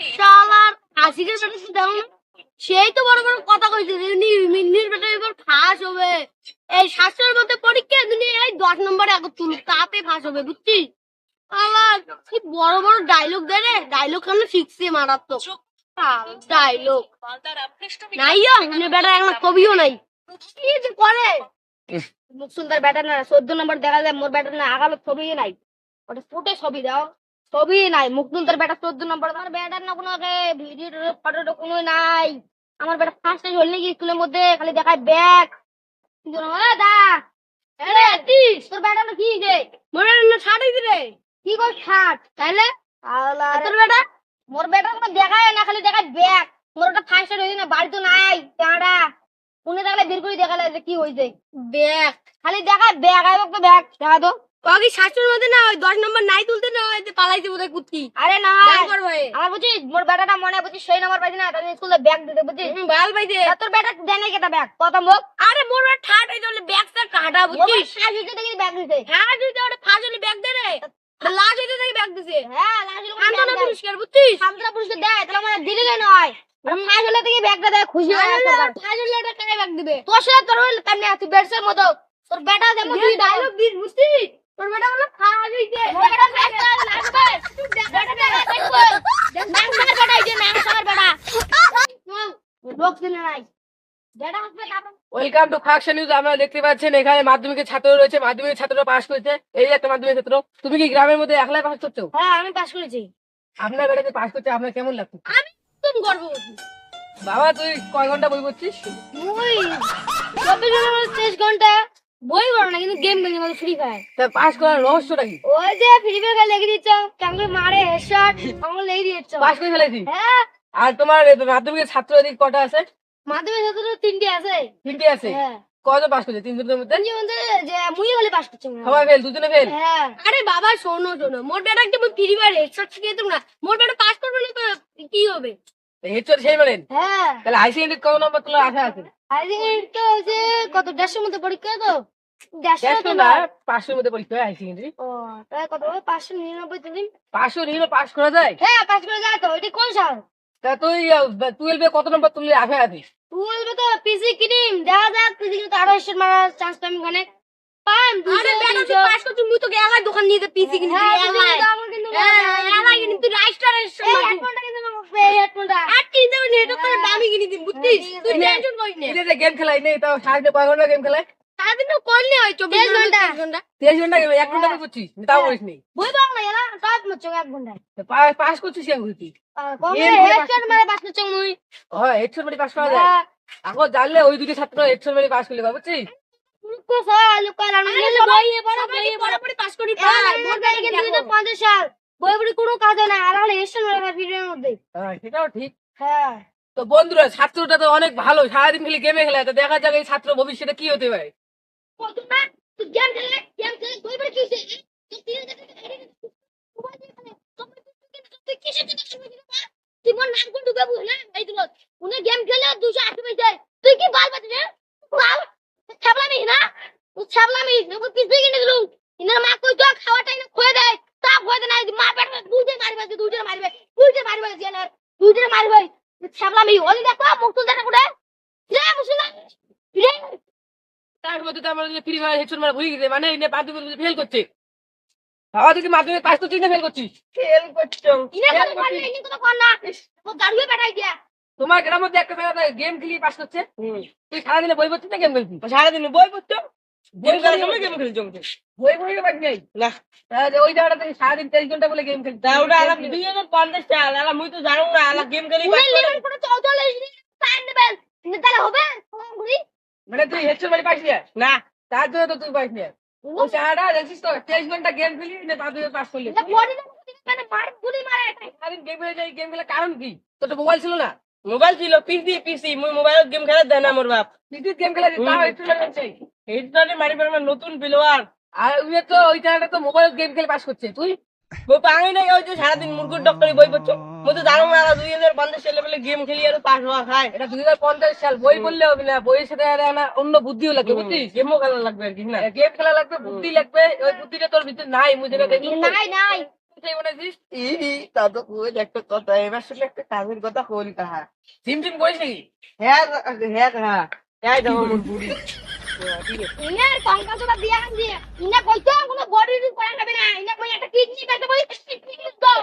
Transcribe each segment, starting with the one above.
শালার আশিকের বেটা দেখো না? সেই তো বড় বড় কথা কইছে মিন্নির বেটা এবার ফাঁস হবে। এই শাস্ত্রের মধ্যে পরীক্ষা দুনিয়া এই দশ নম্বরে আগে তুল তাতে ফাঁস হবে বুঝছিস আমার কি বড় বড় ডায়লগ দেয় রে। ডায়লগ কেন শিখছে মারাত্মক। ডায়লগ নাই মানে বেটা এখন কবিও নাই। কি যে করে? মুখ সুন্দর ব্যাটার না চোদ্দ নম্বর দেখা যায় মোর ব্যাটার না আগালো ছবি নাই। ওটা ফুটে ছবি দাও। ছবি নাই। মুখ সুন্দর ব্যাটার চোদ্দ নম্বর। আমার ব্যাটার না কোনো ভিডিও ফটো কোনো নাই। আমার ব্যাটা ফার্স্ট টাইম হল নাকি স্কুলের মধ্যে খালি দেখায় ব্যাগ কিন্তু দা আরে তিস তোর ব্যাটা না কি যে মোর না ছাড়াই দিলে কি কর ছাড় তাইলে? তোর ব্যাটা মোর ব্যাটা কোনো দেখায় না খালি দেখায় ব্যাগ মোর ওটা ফার্স্ট টাইম হয়েছে না বাড়ি তো নাই দাঁড়া। উনি তাহলে বের করে দেখালে যে কি হয়েছে? ব্যাগ খালি দেখায় ব্যাগ তো ব্যাগ দেখা তো। মধ্যে না ওই দশ নম্বর নাই তুলতে না ওই যে পালাইছে বোধহয় কুত্তি। আরে না আমার বুঝছিস মোর বেটাটা মনে বুঝছিস সেই নম্বর পাইছি না তাহলে স্কুলে ব্যাগ দিতে হুম, ভালো পাইছে। তোর বেটা দেয় নাই কেটা ব্যাগ? কত মুখ আরে মোর ঠাট হয়ে যাবে কাটা হইতে দেখি ব্যাগ দিতে হ্যাঁ তুই তো ওটা ফাঁস হলে ব্যাগ দে রে। লাজ হইতে দেখি ব্যাগ দিছে। হ্যাঁ লাজুল আন্দোলন পুরস্কার বুঝছিস? সামতলা পুরস্কার দেয় তাহলে আমার দিলে কেন হয়? থেকে ব্যাগটা দেয় খুশি হয় হলে ওটা ব্যাগ দিবে? তোর সাথে তোর হইলে তেমনি তুই বেডসের মতো। তোর বেটা যেমন তুই ডায়লগ দিস বুঝছিস? তোর বেটা বলে ফাঁস হইছে বেটা ব্যাগটা লাগবে বেটা দেখব নাম সার বেটা এই যে সার বেটা লোক চিনে নাই বেটা আসবে তারপর ওয়েলকাম টু ফাংশন নিউজ আপনারা দেখতে পাচ্ছেন এখানে মাধ্যমিকের ছাত্র রয়েছে মাধ্যমিকের ছাত্ররা পাস করেছে এই একটা মাধ্যমিক ছাত্র তুমি কি গ্রামের মধ্যে একলাই পাস করছ হ্যাঁ আমি পাস করেছি আপনার বেটাতে পাস করছে আপনার কেমন লাগছে তুমি গর্ভবতী বাবা তুই কয় ঘণ্টা বই পড়ছিস ওই চব্বিশ ঘণ্টা তেইশ ঘণ্টা বই করো না কিন্তু গেম খেলি মানে ফ্রি ফায়ার তা পাস করার রহস্যটা কি? ওই যে ফ্রি ফায়ার লেগে দিচ্ছ? কেমন মারে হেডশট কেমন লেগে দিচ্ছ পাস করে ফেলেছি? হ্যাঁ। আর তোমার এ মাধ্যমিকের ছাত্র এদিক কটা আছে? মাধ্যমিক ছাত্র তো তিনটে আছে। তিনটে আছে? হ্যাঁ। কজন পাস করছে? তিনজনের মধ্যে? যে মুই হলে পাস করছি। সবাই ফেল দুজনে ফেল হ্যাঁ। আরে বাবা শোনো শোনো। মোর বেটা একটা ফ্রি ফায়ার হেডশট শিখিয়ে দেব না। মোর বেটা পাস করবে না তো কি হবে? হেডশট সেই মানেন হ্যাঁ। তাহলে হাই সেকেন্ডারি কত নম্বর তোলার আশা আছে? আজকে তো যে কত দেড়শোর মধ্যে পরীক্ষা তো? দেড়শো দেড়শো না? না পাঁচশোর মধ্যে পরীক্ষা হয় হাই সেকেন্ডারি ও তাই কত হবে? পাঁচশো নিরানব্বই দিন পাঁচশো নিলে পাস করা যায়? হ্যাঁ পাস করে যায় তো। এটা কোন সাল? তা তুই টুয়েলভে কত নম্বর তুললে আশা আছে? বলবে তো পিসি কিনিম দেখা যাক পিসি কিনতে আরও এসে মারার চান্স পাই ওখানে পাম। আরে দুশো বেটা তুই পাস করছিস মুই তো গেলাই দোকান নিয়ে যে পিসি কিনছি হ্যাঁ, পিসি এলাই কিনতে আমার কিন্তু এলাই কিনি তুই রাইস্টারের এই হেডফোনটা কিন্তু আমার এই হেডফোনটা। আর কিনতে পারবি না, এটা তো দামি কিনে দিন বুঝছিস? হ্যাঁ, তুই। টেনশন করিস না। এই যে গেম খেলাই নেই তাও সারাদিনে কয় ঘণ্টা গেম খেলায়? সারাদিন তো করলে হয় চব্বিশ তেইশ ঘণ্টা ঘণ্টা। তেইশ ঘণ্টা। তেইশ ঘণ্টা এক ঘণ্টা তাও হ্যাঁ। করিস বই পাও না এলা সব মুচ্ছে এক ঘন্টায় পাস করছিস কেন করছিস আর কম এর মধ্যে হেডফোন মারে পাস করছে মুই। হয় হেডশট মারি পাস করা যায়। হ্যাঁ, জানলে ওই দুটো ছাত্র হেডশট মারি পাস করলে বুঝছিস? নিয়ে বই পড়া বই পড়া। পাস করি মোর কিন্তু 2050 সাল। বই কোনো কাজে না আর হলে ভিডিওর মধ্যে। হ্যাঁ সেটাও ঠিক। হ্যাঁ। তো বন্ধুরা ছাত্রটা তো অনেক ভালো সারাদিন খালি গেমে খেলায় তো দেখা যাক এই ছাত্র ভবিষ্যতে কি হতে পারে। না তুই গেম খেলে গেম খেলে কি হইছে তুই তিন মোবাইল দিয়ে খেলে তুই কিসের জন্য সময় দিলি না তুই মোর নাম কোন ঢুকে বুঝলে এই দিল উনি গেম খেলে 280 পয়সা তুই কি বাল বাতি বাল? ছাবলামি না? ছাবলামি কিছু কিনে দিলু ইনার মা কই তো খাওয়াটা ইনা খয়ে দেয় তা খয়ে দেয় না মা পেট দুইজে মারবে দুইজে মারবে ছাবলামি দেখো মুখ রে রে তার মধ্যে তো আমরা ফ্রি ফায়ার হেডশট মারা ভুলে গেছে মানে ফেল করছে। বাবা তুই মাধ্যমিক পাস করছিস না ফেল করছিস। ফেল করছ। ইনা খালি কর না। ও গাড়িয়ে পাঠাই দিয়া। তোমার গ্রামের মধ্যে একটা গেম খেলিয়ে পাস করছে। তুই সারাদিনে বই পড়ছিস না গেম খেলছিস সারাদিন বই পড়তো। গেম গেম সময় গেম বই নেই না। ওই জায়গাটা তুই সারাদিন তেইশ ঘণ্টা বলে গেম খেলছিস তা ওটা আলাপ দুই হাজার পঞ্চাশ সাল আলাপ মুই তো জানো না আলাপ গেম খেলি তাহলে হবে? মানে তুই না। তার জন্য তো তুই পাইস না ও। সারাটা দেখছিস তো তেইশ ঘণ্টা গেম খেলি না পাস করলি। গেম খেলে কারণ কি? তোর মোবাইল ছিল না? মোবাইল ছিল পিসি পিসি মুই মোবাইল গেম খেলা দেয় না মোর বাপ। তুই গেম খেলা হেডশট মারি চাই হেডফোনে পারে আমার নতুন প্লেয়ার আর উনি তো ওই জায়গাটা তো মোবাইল গেম খেলে পাস করছে। তুই? পাঙি নাই ওই যে সারাদিন মুরগুর ডক্টরি বই পড়ছো। মুই তো জানো না দুই হাজার পঞ্চাশ সালে বলে গেম খেলি আর পাস হওয়া খায়। এটা দুই হাজার পঞ্চাশ সাল বই পড়লে হবে না। বইয়ের সাথে আর না অন্য বুদ্ধিও লাগবে বুঝছিস? গেমও খেলা লাগবে আর কি না? গেম খেলা লাগবে বুদ্ধি লাগবে ওই বুদ্ধিটা তোর ভিতরে নাই মুই যেটা দেখলি নাই নাই। একটা কথা এবার শুনলে একটা কাজের কথা কইল কাহা। সিম টিম করিস নাকি? হ্যাঁ হ্যাঁ হ্যাঁ দেখো বুড়ি। ইনার কঙ্কালটা দিয়া দিয়ে ইনা কইতো কোনো বডি রিপ করা না। ইনা কই একটা কিডনি পেতে বই কিডনি দাও।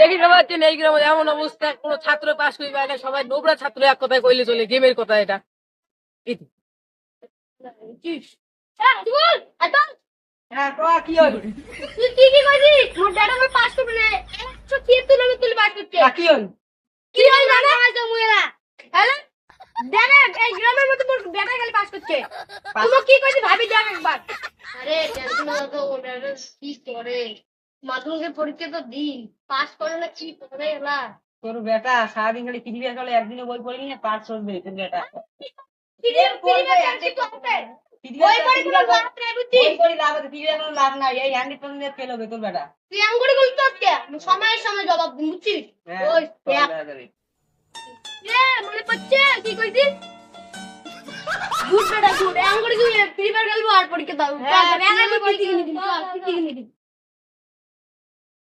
দেখি সবাই হচ্ছে এই গ্রামে এমন অবস্থা। কোনো ছাত্র পাস করি না সবাই নোবরা ছাত্র এক কথায় কইলে চলে। গেমের কথা এটা। ইতি। হ্যাঁ হ্যাঁ কি হল? তুই কি কি কইছিস মোর ডেটা আমার পাস করবে না। 173 আমি তুলে পাস কি হল? দেখ এই গ্রামের মধ্যে মোর বেটা খালি পাস করছে। তুমি কি কইছি ভাবি দেখ একবার। আরে টেনশন না তো ওটা কি করে? মাধ্যমিকের পরীক্ষা তো দিন পাস করে না কি করে এলা তোর বেটা সারাদিন খালি পৃথিবী চলে একদিনে বই পড়ি না পাঁচ চলবে তোর বেটা। গুলো সময়ের সময় জবাব দিন বুঝছিস? কি কইতি গুড বেটা গুড এমন করে তুই ফ্রি ফায়ার খেলব আর পরীক্ষা দাও। আমি পরীক্ষা কিনে দিবি।